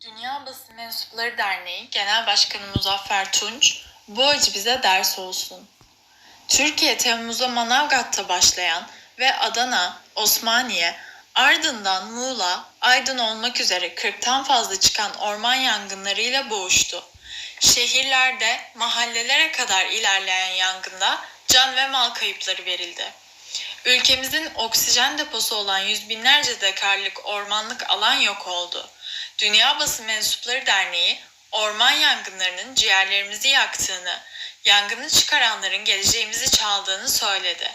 Dünya Basın Mensupları Derneği Genel Başkanı Muzaffer Tunç, bu acı bize ders olsun. Türkiye Temmuz'a Manavgat'ta başlayan ve Adana, Osmaniye, ardından Muğla, Aydın olmak üzere 40'tan fazla çıkan orman yangınlarıyla boğuştu. Şehirlerde mahallelere kadar ilerleyen yangında can ve mal kayıpları verildi. Ülkemizin oksijen deposu olan yüz binlerce dekarlık ormanlık alan yok oldu. Dünya Basın Mensupları Derneği, orman yangınlarının ciğerlerimizi yaktığını, yangını çıkaranların geleceğimizi çaldığını söyledi.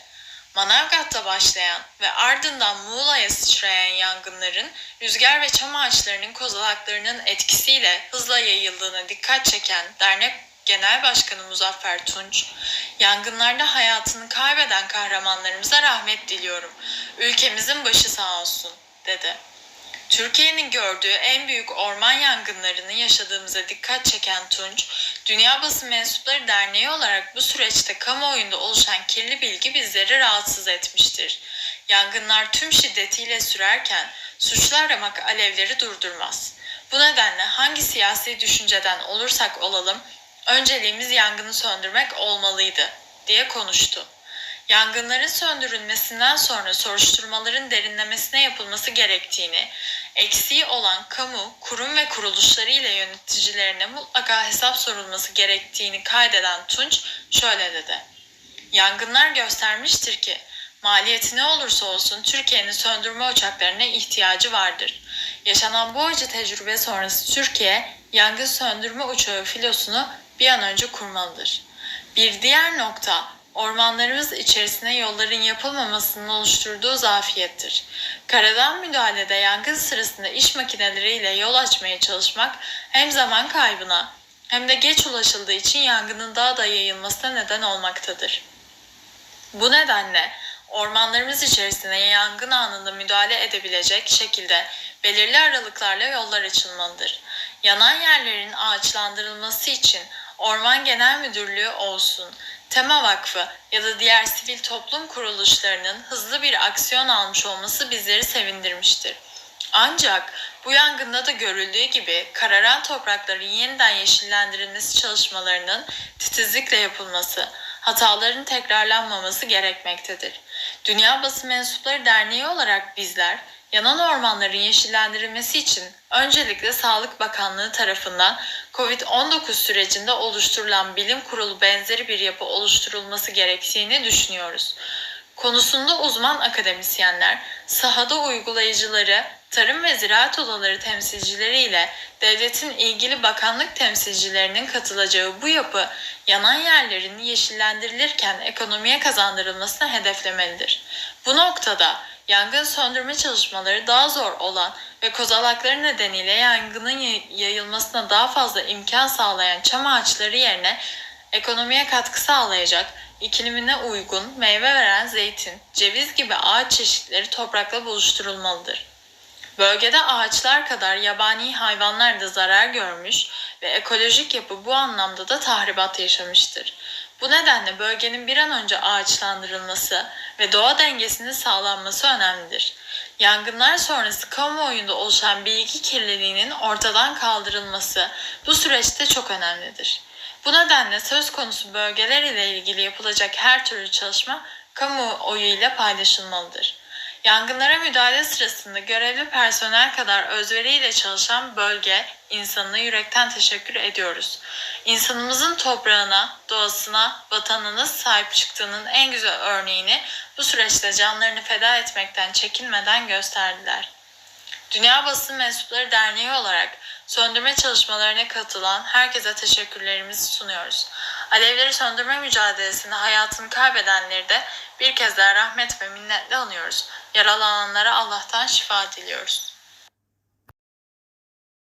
Manavgat'ta başlayan ve ardından Muğla'ya sıçrayan yangınların rüzgar ve çam ağaçlarının kozalaklarının etkisiyle hızla yayıldığına dikkat çeken dernek Genel Başkanı Muzaffer Tunç, yangınlarda hayatını kaybeden kahramanlarımıza rahmet diliyorum. Ülkemizin başı sağ olsun, dedi. Türkiye'nin gördüğü en büyük orman yangınlarını yaşadığımıza dikkat çeken Tunç, Dünya Basın Mensupları Derneği olarak bu süreçte kamuoyunda oluşan kirli bilgi bizleri rahatsız etmiştir. Yangınlar tüm şiddetiyle sürerken suçlu aramak alevleri durdurmaz. Bu nedenle hangi siyasi düşünceden olursak olalım, önceliğimiz yangını söndürmek olmalıydı, diye konuştu. Yangınların söndürülmesinden sonra soruşturmaların derinlemesine yapılması gerektiğini, eksiği olan kamu, kurum ve kuruluşları ile yöneticilerine mutlaka hesap sorulması gerektiğini kaydeden Tunç şöyle dedi. Yangınlar göstermiştir ki maliyeti ne olursa olsun Türkiye'nin söndürme uçaklarına ihtiyacı vardır. Yaşanan bu acı tecrübe sonrası Türkiye yangın söndürme uçağı filosunu bir an önce kurmalıdır. Bir diğer nokta ormanlarımız içerisine yolların yapılmamasının oluşturduğu zafiyettir. Karadan müdahalede yangın sırasında iş makineleriyle yol açmaya çalışmak hem zaman kaybına hem de geç ulaşıldığı için yangının daha da yayılmasına neden olmaktadır. Bu nedenle ormanlarımız içerisine yangın anında müdahale edebilecek şekilde belirli aralıklarla yollar açılmalıdır. Yanan yerlerin ağaçlandırılması için Orman Genel Müdürlüğü olsun, Tema Vakfı ya da diğer sivil toplum kuruluşlarının hızlı bir aksiyon almış olması bizleri sevindirmiştir. Ancak bu yangında da görüldüğü gibi kararan toprakların yeniden yeşillendirilmesi çalışmalarının titizlikle yapılması, hataların tekrarlanmaması gerekmektedir. Dünya Basın Mensupları Derneği olarak bizler yanan ormanların yeşillendirilmesi için öncelikle Sağlık Bakanlığı tarafından COVID-19 sürecinde oluşturulan bilim kurulu benzeri bir yapı oluşturulması gerektiğini düşünüyoruz. Konusunda uzman akademisyenler, sahada uygulayıcıları, tarım ve ziraat odaları temsilcileriyle devletin ilgili bakanlık temsilcilerinin katılacağı bu yapı yanan yerlerin yeşillendirilirken ekonomiye kazandırılmasını hedeflemelidir. Bu noktada yangın söndürme çalışmaları daha zor olan ve kozalakları nedeniyle yangının yayılmasına daha fazla imkan sağlayan çam ağaçları yerine ekonomiye katkı sağlayacak, iklimine uygun meyve veren zeytin, ceviz gibi ağaç çeşitleri toprakla buluşturulmalıdır. Bölgede ağaçlar kadar yabani hayvanlar da zarar görmüş ve ekolojik yapı bu anlamda da tahribat yaşamıştır. Bu nedenle bölgenin bir an önce ağaçlandırılması ve doğa dengesinin sağlanması önemlidir. Yangınlar sonrası kamuoyunda oluşan bilgi kirliliğinin ortadan kaldırılması bu süreçte çok önemlidir. Bu nedenle söz konusu bölgeler ile ilgili yapılacak her türlü çalışma kamuoyu ile paylaşılmalıdır. Yangınlara müdahale sırasında görevli personel kadar özveriyle çalışan bölge insanına yürekten teşekkür ediyoruz. İnsanımızın toprağına, doğasına, vatanına sahip çıktığının en güzel örneğini bu süreçte canlarını feda etmekten çekinmeden gösterdiler. Dünya Basın Mensupları Derneği olarak söndürme çalışmalarına katılan herkese teşekkürlerimizi sunuyoruz. Alevleri söndürme mücadelesinde hayatını kaybedenleri de bir kez daha rahmet ve minnetle anıyoruz. Yaralananlara Allah'tan şifa diliyoruz.